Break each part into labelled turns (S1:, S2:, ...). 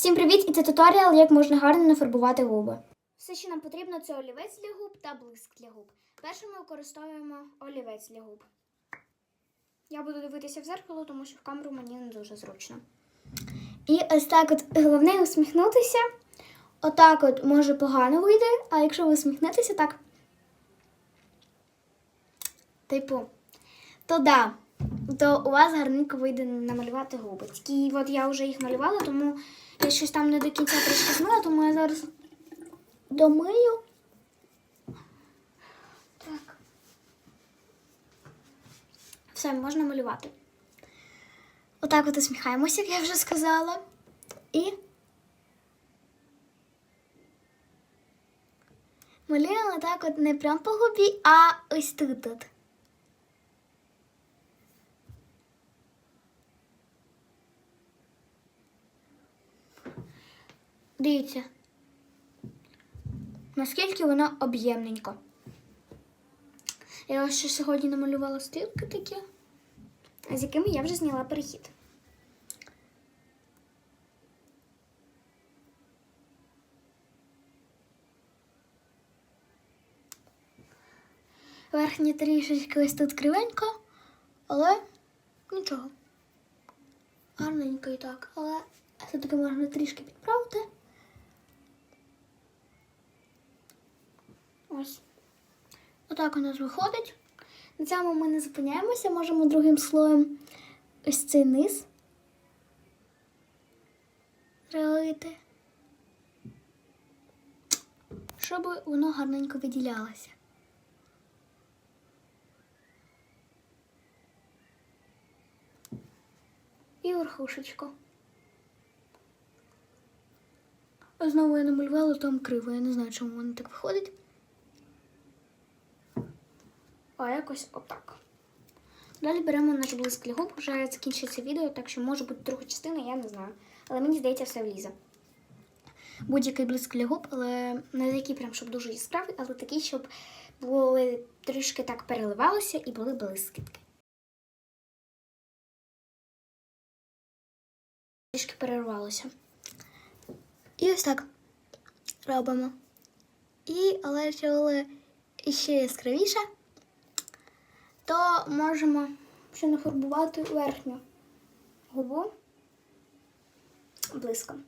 S1: Всім привіт! І це туторіал, як можна гарно нафарбувати губи. Все, що нам потрібно, це олівець для губ та блиск для губ. Перше ми використовуємо олівець для губ. Я буду дивитися в зеркало, тому що в камеру мені не дуже зручно. І ось так от головне усміхнутися. Отак от може погано вийде, а якщо ви усміхнетеся так. Типу, то да, то у вас гарненько вийде намалювати губи. Тільки от я вже їх малювала, тому я щось там не до кінця трішки змила, тому я зараз домию. Так. Все, можна малювати. Отак от усміхаємося, як я вже сказала. І малюємо так от не прям по губі, а ось тут. от. Дивіться, наскільки воно об'ємненько. Я ще сьогодні намалювала стрілки такі, з якими я вже зняла перехід. Верхня трішечки ось тут кривенько, але нічого. Гарненько і так, але все-таки можна трішки підправити. Ось. Отак у нас виходить. На цьому ми не зупиняємося, можемо другим слоєм ось цей низ зробити, щоб воно гарненько виділялося. І верхушечку. Знову я намалювала там криво. Я не знаю, чому воно так виходить. А якось отак. Далі беремо наш блиск для губ. Вже закінчиться відео, так що може бути друга частина, я не знаю. Але мені здається, все влізе. Будь-який блиск губ, але не такий прям, щоб дуже яскравий, але такий, щоб були трішки так переливалося і були блискітки. Трішки перервалося. І ось так робимо. І, коли ще яскравіше, то можемо ще нафарбувати верхню губу блиском.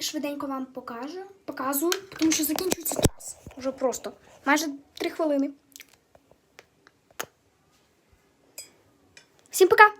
S1: Швиденько вам покажу, показую, тому що закінчується час. Уже просто майже три хвилини. Всім пока!